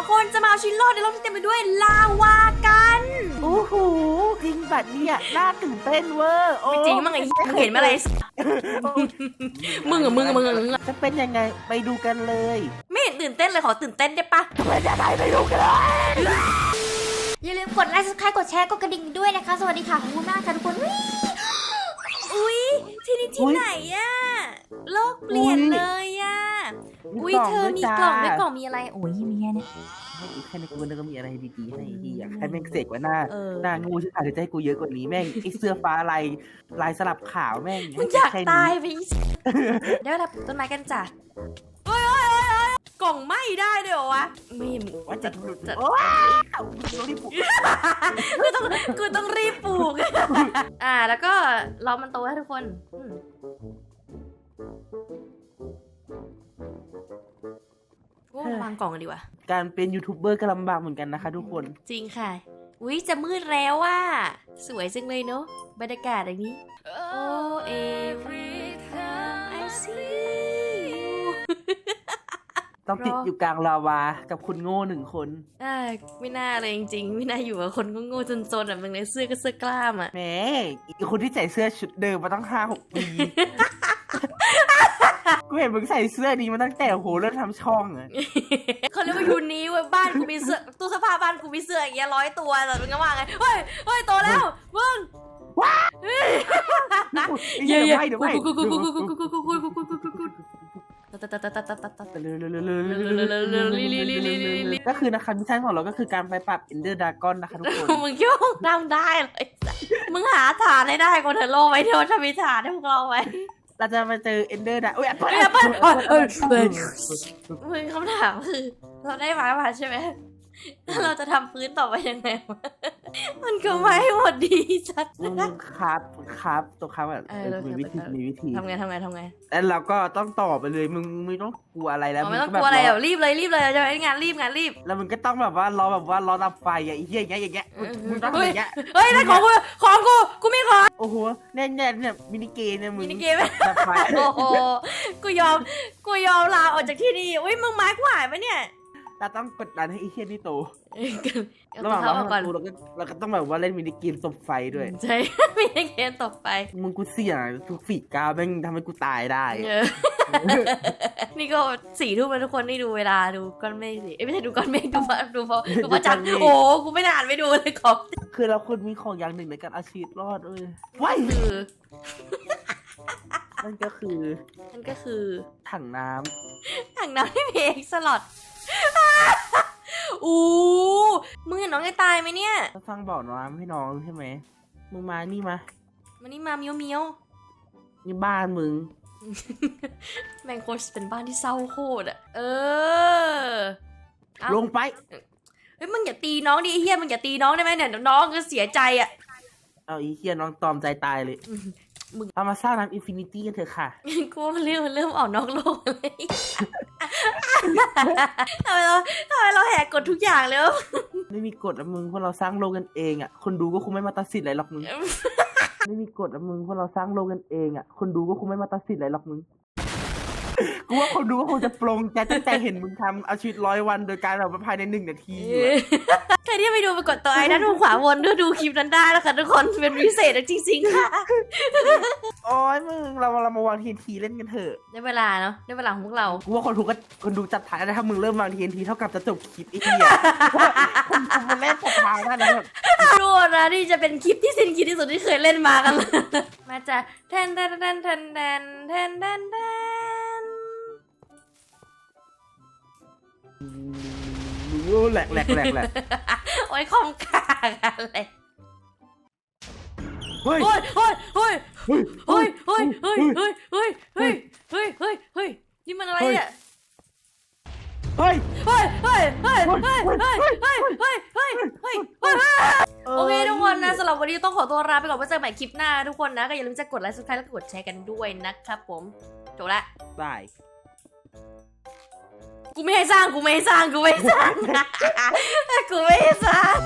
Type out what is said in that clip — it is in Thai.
องคนจะมาเอาชีวิตรอดในโลกที่เต็มไปด้วยลาวากัน โอ้โหจริงบัดเนี่ยน่าตื่นเต้นเวอร์โอ้ไม่จริงมั้งไอ้มึงเห็นไหมอะไรมึงอะมึงอะมึงอะมึงอะจะเป็นยังไงไปดูกันเลยไม่เห็นตื่นเต้นเลยขอตื่นเต้นได้ปะจะเป็นยังไงไปดูกันเลยอย่าลืมกดไลค์ subscribe กดแชร์กดกระดิ่งด้วยนะคะ สวัสดีค่ะขอบคุณมากค่ะทุกคนอุ๊ยอุ้ยที่นี่ที่ไหนอะโลกเปลี่ยนเลยอะ อุ้ยเธอมีกล่องด้วยกล่องมีอะไร โอ้ยมีแค่เนี้ยแค่ในกูนึกว่ามีอะไรดีๆให้ดีอยากให้แม่งเสกไว่าหน้าเออหน้างูที่อาจจะให้กูเยอะกว่านี้แม่งไอเสื้อฟ้าลายลายสลับขาวแม่งมึงอยากแค่นี้ตายไปอีสิเดี๋ยวเราปลูกต้นไม้กันจ้ะเฮ้ยเฮ้ยเฮ้ยเฮ้ยกล่องไหม้ได้ด้วยเหรอวะไม่มึงว่าจะจะจะว้าวดูดิปุ๊บกูต้องกูต้องรีบปลูก อ่า แล้วก็รอมันโตให้ทุกคน ว่าวางกล่องกันดีกว่า การเป็นยูทูบเบอร์ก็ลำบากเหมือนกันนะคะ ทุกคน จริงค่ะ อุ้ยจะมืดแล้วว่าสวยจังเลยเนอะบรรยากาศอย่างนี้ Oh every time I see you ต้องติดรออยู่กลางลาวา กับคุณโง่หนึ่งคน อ่าไม่น่าเลยจริงๆ ไม่น่าอยู่กับคนโง่ๆจนๆแบบมึงในเสื้อก็เสื้อกล้ามอะ แหมอีกคนที่ใส่เสื้อชุดเดิมมาตั้งห้าหกปีกู เห็นมึงใส่เสื้อนี้มาตั้งแต่โอ้โหเริ่มทำช่องอะเขาเรียกว่ายูนี้เว้ยบ้านกูมีเสื้อตู้เสื้อผ้าบ้านกูมีเสื้ออย่างเงี้ยร้อยตัวแต่มึงก็ว่าไงเฮ้ยเฮ้ยโตแล้วมึงเยอะๆเดี๋ยวไม่กูกูกูกูกูกูกูกูกูกูกูกูกูกูตัดตัดตัดตัดตัดตัดตัดก็คือนะคะมิชชั่นของเราก็คือการไปปรับเอนเดอร์ดากอนนะคะทุกคนมึงโยกทำได้เลยมึงหาฐานให้ได้คนเธอโลไว้เถอะถ้ามีฐานให้พวกเราไว้ เราจะมาเจอเอนเดอร์ดาอุ้ยแอปเปิลเอ้ย Apple เอ้ยเอ้ยเอ้ยมึงคำถามคือ เราได้ไม้มาใช่ไหมแล้วเราจะทำพื้นต่อไปยังไงวะ มันก็ไม่หมดดีจัดมึงครับครับตัวครับแบบเออเรามีวิธีครับมีวิธีทำไงทำไงทำไงแล้วเราก็ต้องต่อไปเลยมึงไม่ต้องกลัวอะไรแล้วอ๋อไม่ต้องแบบกลัวอะไรรเดี๋ยวรีบเลยรีบเลยจะไปงานรีบงานรีบ แล้วมึงก็ต้องแบบว่ารอแบบว่ารอรับไฟอะไอ้เหี้ยอย่างเงี้ยอย่างเงี้ยมึงมึงต้องทำอย่างเงี้ยเฮ้ยได้ของกูของกูกูมีของโอ้โหเนี่ยเนี่ยเนี่ยมินิเกมเนี่ยมึงมินิเกมแบบไฟโอ้โหกูยอมกูยอมลาออกจากที่นี่อุ้ยมึงไม้กูหายปะเนี่ยเราต้องกดดันให้ไอ้เหี้ยนี่โตเอ้ยเอา ระหว่างตัวเราเข้ามาก่อนทำกูเราก็เราก็ต้องแบบว่าเล่นมินิเกมตบไฟด้วย ใช่มินิเกมต่อไปมึงกูเสี่ยงทุกฝีก้าวแม่งทำให้กูตายได้เออนี่ก็สี่ทุ่มแล้วทุกคนนี่ดูเวลาดูก้อนเมฆสิเอ้ยไม่ใช่ดูก้อนเมฆดูพระดูพระดูพระจันทร์โอ้โหกูไม่ได้อ่านไม่ดูเลยของคือเราควรมีของอย่างหนึ่งในการเอาชีวิตรอดเว้ยว้ายคือนั่นก็คือ นั่นก็คือ ถังน้ำถังน้ำที่เพลงสล็อต อู้มึงเห็นน้องไอ้ตายไหมเนี่ยเราสร้างบ่อน้ำให้น้องใช่ไหม มึงมานี่มามันนี่มาเมียวเมียวนี่บ้านมึง แมงโคชเป็นบ้านที่เศร้าโคตรอะเออเอ้าลงไป เฮ้ยมึงอย่าตีน้องดิไอ้เฮียมึงอย่าตีน้องได้ไหมเนี่ยน้องก็เสียใจอะเอาอีเฮียน้องตอมใจตายเลย มึงเรามาสร้างน้ำอินฟินิตี้กันเถอะค่ะ กูว่ามันเริ่มมันเริ่มออกนอกโลกเลยทำไมเราทำไมเราแหกกฎทุกอย่างเลยวะไม่มีกฎอะมึงเพราะเราสร้างโลกกันเองอะคนดูก็คงไม่มาตัดสินอะไรหรอกมึง ไม่มีกฎอะมึงเพราะเราสร้างโลกกันเองอะคนดูก็คงไม่มาตัดสินอะไรหรอกมึง กูว่าเขาดูก็คงจะปลงแจตั้งใจเห็นมึงทำเอาชีวิตร้อยวัน โดยการแบบภายในหนึ่งนาทีอยู่อะใครที่ไม่ดูไปกดตัวไอ้นั้นดูขวาวนเพื่อดูคลิปนั้นได้นะคะทุกคนเป็นพิเศษจริงๆค่ะโอ้ยมึงเราเรามาวางทีนทีเล่นกันเถอะได้เวลาเนาะได้เวลาของพวกเรา กูว่าคนดูก็คนดูจับทายแล้ถ้ามึงเริ่มวางทีนทีเท่ากับจะจบคลิปอีกหี้ยคนดูมันเล่นจับทายได้แล้วรู้นะนี่จะเป็นคลิปที่สิ้นคิดที่สุดที่เคยเล่นมากันเลยมาจากแทนแทนแทนแทนแทนแทนแทน แหลกแหลกแหลกแหลกโอ้ยคอมกากอะไรเฮ้ย โอ้ยโอ้ยโอ้ยเฮ้ยเฮ้ยเฮ้ยเฮ้ยเฮ้ยเฮ้ยเฮ้ยเฮ้ยเฮ้ยเฮ้ยนี่มันอะไรเนี่ยเฮ้ยเฮ้ยเฮ้ยเฮ้ยเฮ้ยเฮ้ยเฮ้ยเฮ้ยเฮ้ยเฮ้ยเฮ้ยโอเคทุกคนนะสำหรับวันนี้ต้องขอตัวลาไปก่อนไว้เจอกันใหม่คลิปหน้าทุกคนนะก็อย่าลืมจะกดไลค์ subscribe แล้วก็กดแชร์กันด้วยนะครับผมจบละได้ กูไม่ให้สร้างกูไม่ให้สร้างกูไม่ให้สร้างกูไม่ให้สร้าง